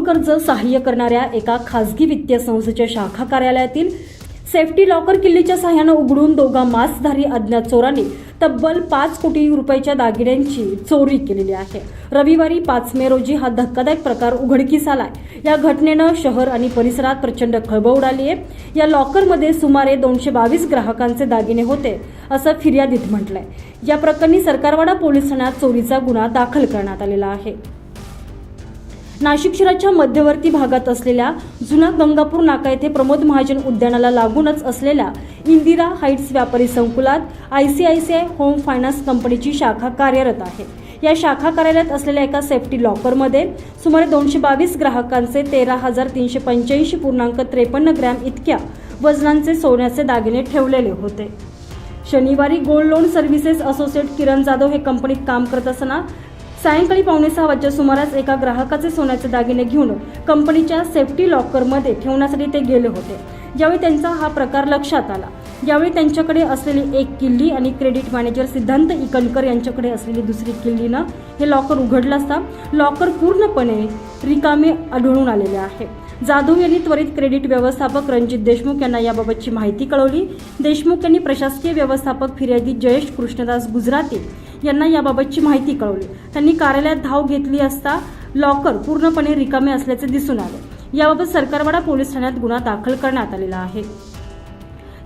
गृहकर्ज सहाय्य करणाऱ्या एका खासगी वित्तीय संस्थेच्या शाखा कार्यालयातील सेफ्टी लॉकर किल्लीच्या सहाय्यानं उघडून दोघा मास्कधारी अज्ञात चोरांनी तब्बल पाच कोटी रुपयाच्या दागिन्यांची चोरी केलेली आहे. रविवारी पाच मे रोजी हा धक्कादायक प्रकार उघडकीस आलाय. या घटनेनं शहर आणि परिसरात प्रचंड खळबळ उडाली आहे. या लॉकरमध्ये सुमारे दोनशे बावीस ग्राहकांचे दागिने होते असं फिर्यादीत म्हटलंय. या प्रकरणी सरकारवाडा पोलीस ठाण्यात चोरीचा गुन्हा दाखल करण्यात आलेला आहे. नाशिक शहराच्या मध्यवर्ती भागात असलेल्या जुना गंगापूर नाका येथे प्रमोद महाजन उद्यानाला लागूनच असलेल्या इंदिरा हाईट्स व्यापारी संकुलात I C I C I home finance कंपनीची शाखा कार्यरत आहे. या शाखा कार्यालयात असलेल्या एका सेफ्टी लॉकरमध्ये सुमारे दोनशे बावीस ग्राहकांचे तेरा हजार तीनशे पंच्याऐंशी पूर्णांक त्रेपन्न ग्रॅम इतक्या वजनांचे सोन्याचे दागिने ठेवलेले होते. शनिवारी gold loan services associate Kiran Jadhav हे कंपनीत काम करत असताना सायंकाळी पावणे सहा वाजच्या सुमारास एका ग्राहकाचे सोन्याचे दागिने घेऊन कंपनीच्या सेफ्टी लॉकरमध्ये ठेवण्यासाठी ते गेले होते. ज्यावेळी त्यांचा हा प्रकार लक्षात आला यावेळी त्यांच्याकडे असलेली एक किल्ली आणि क्रेडिट मॅनेजर सिद्धांत इकणकर यांच्याकडे असलेली दुसरी किल्लीनं हे लॉकर उघडलं असता लॉकर पूर्णपणे रिकामे आढळून आलेले आहे. जाधव यांनी त्वरित क्रेडिट व्यवस्थापक रणजित देशमुख यांना याबाबतची माहिती कळवली. देशमुख यांनी प्रशासकीय व्यवस्थापक फिर्यादी जयेश कृष्णदास गुजराती यांना याबाबतची माहिती कळवली. त्यांनी कार्यालयात धाव घेतली असता लॉकर पूर्णपणे रिकामे असल्याचे दिसून आले. याबाबत सरकारवाडा पोलीस ठाण्यात गुन्हा दाखल करण्यात आलेला आहे.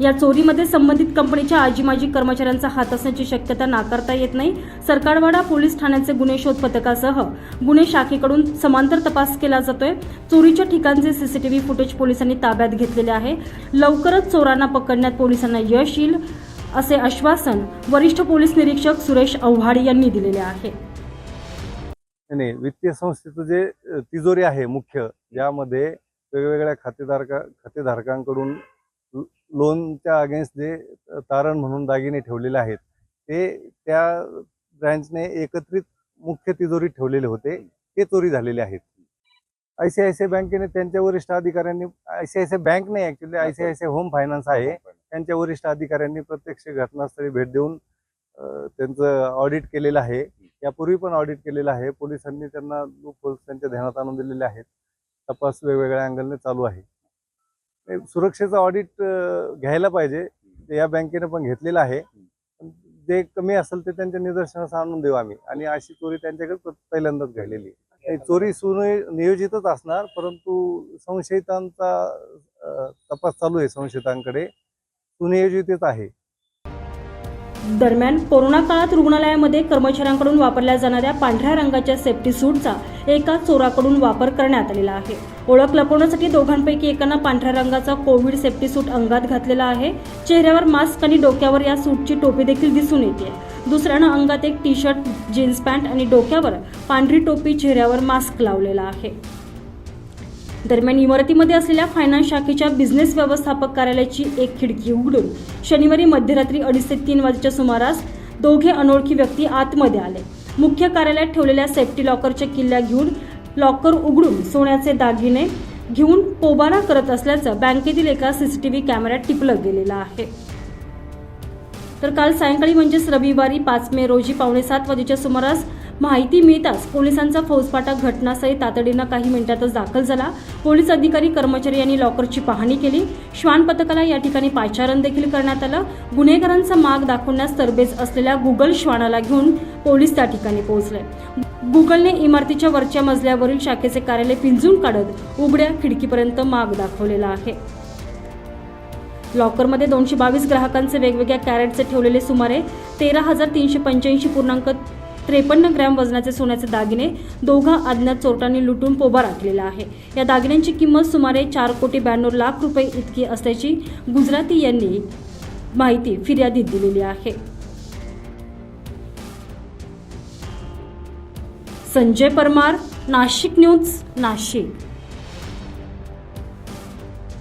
या चोरीमध्ये संबंधित कंपनीच्या आजी माजी कर्मचाऱ्यांचा हात असण्याची शक्यता नाकारता येत नाही. सरकारवाडा पोलीस ठाण्याचे गुन्हे शोध पथकासह गुन्हे शाखेकडून समांतर तपास केला जातोय. चोरीच्या ठिकाणचे सीसीटीव्ही फुटेज पोलिसांनी ताब्यात घेतलेले आहे. लवकरच चोरांना पकडण्यात पोलिसांना यश येईल. असे आश्वासन वरिष्ठ पोलीस निरीक्षक सुरेश आव्हाड यांनी दिलेले आहे. नाही वित्तीय संस्थेचं जे तिजोरी आहे मुख्य ज्यामध्ये वेगवेगळ्या खातेधारका खातेधारकांकडून लोनच्या अगेन्स्ट जे तारण म्हणून दागिने ठेवलेले आहेत ते त्या ब्रँचने एकत्रित मुख्य तिजोरी ठेवलेले होते ते चोरी झालेले आहेत. I C I C I बँकेने त्यांच्या वरिष्ठ अधिकाऱ्यांनी I C I C I bank नाही actually I C I C I home finance आहे त्यांच्या वरिष्ठ अधिकाऱ्यांनी प्रत्यक्ष घटनास्थळी भेट देऊन त्यांचं ऑडिट केलेलं आहे. यापूर्वी पण ऑडिट केलेलं आहे. पोलिसांनी त्यांना लूपहोल्स त्यांच्या ध्यानात आणून दिलेले आहेत. तपास वेगवेगळ्या अँगलने चालू आहे. सुरक्षेचं ऑडिट घ्यायला पाहिजे. या बँकेने पण घेतलेलं आहे. जे कमी असेल ते त्यांच्या निदर्शनास आणून देऊ आम्ही. आणि अशी चोरी त्यांच्याकडे पहिल्यांदाच घडलेली ही चोरी सुनियोजितच असणार परंतु संशयितांचा तपास चालू आहे संशयितांकडे. सुनियोजितच आहे. दरम्यान कोरोना काळात रुग्णालयामध्ये कर्मचाऱ्यांकडून वापरल्या जाणाऱ्या पांढऱ्या रंगाच्या सेफ्टी सूटचा एका चोराकडून वापर करण्यात आलेला आहे. ओळख लपवण्यासाठी दोघांपैकी एकानं पांढऱ्या रंगाचा कोविड सेफ्टी सूट अंगात घातलेला आहे. चेहऱ्यावर मास्क आणि डोक्यावर या सूटची टोपी देखील दिसून येते. दुसऱ्यानं अंगात एक टी शर्ट जीन्स पॅन्ट आणि डोक्यावर पांढरी टोपी चेहऱ्यावर मास्क लावलेला आहे. दरम्यान इमारतीमध्ये असलेल्या फायनान्स शाखेच्या बिझनेस व्यवस्थापक कार्यालयाची एक खिडकी उघडून शनिवारी मध्यरात्री अडीच ते तीन वाजेच्या सुमारास दोघे अनोळखी व्यक्ती आतमध्ये आले. मुख्य कार्यालयात ठेवलेल्या सेफ्टी लॉकरच्या किल्ल्या घेऊन लॉकर उघडून सोन्याचे दागिने घेऊन पोबारा करत असल्याचं बँकेतील एका सीसीटीव्ही कॅमेऱ्यात टिपलं गेलेलं आहे. तर काल सायंकाळी म्हणजेच रविवारी पाच मे रोजी पावणे सात वाजेच्या सुमारास माहिती मिळताच पोलिसांचा फौजफाटा घटनास्थळी तातडीनं काही मिनिटातच दाखल झाला. पोलीस अधिकारी कर्मचारी यांनी लॉकरची पाहणी केली. श्वान पथकाला या ठिकाणी पाचारण देखील करण्यात आलं. गुन्हेगारांचा माग दाखवण्यास तरबेज असलेल्या गुगल श्वानाला घेऊन पोलीस त्या ठिकाणी पोहोचले. गुगलने इमारतीच्या वरच्या मजल्यावरील शाखेचे कार्यालय पिंजून काढत उघड्या खिडकीपर्यंत माग दाखवलेला आहे. लॉकरमध्ये दोनशे बावीस ग्राहकांचे वेगवेगळ्या कॅरेटचे ठेवलेले सुमारे तेरा हजार तीनशे पंच्याऐंशी पूर्णांक त्रेपन्न ग्रॅम वजनाचे सोन्याचे दागिने दोघा अज्ञात चोरटांनी लुटून पोबा राखलेला आहे. या दागिन्यांची किंमत सुमारे चार कोटी ब्याण्णव लाख रुपये इतकी असल्याची गुजराती यांनी माहिती फिर्यादीत दिलेली आहे. संजय परमार नाशिक न्यूज नाशिक.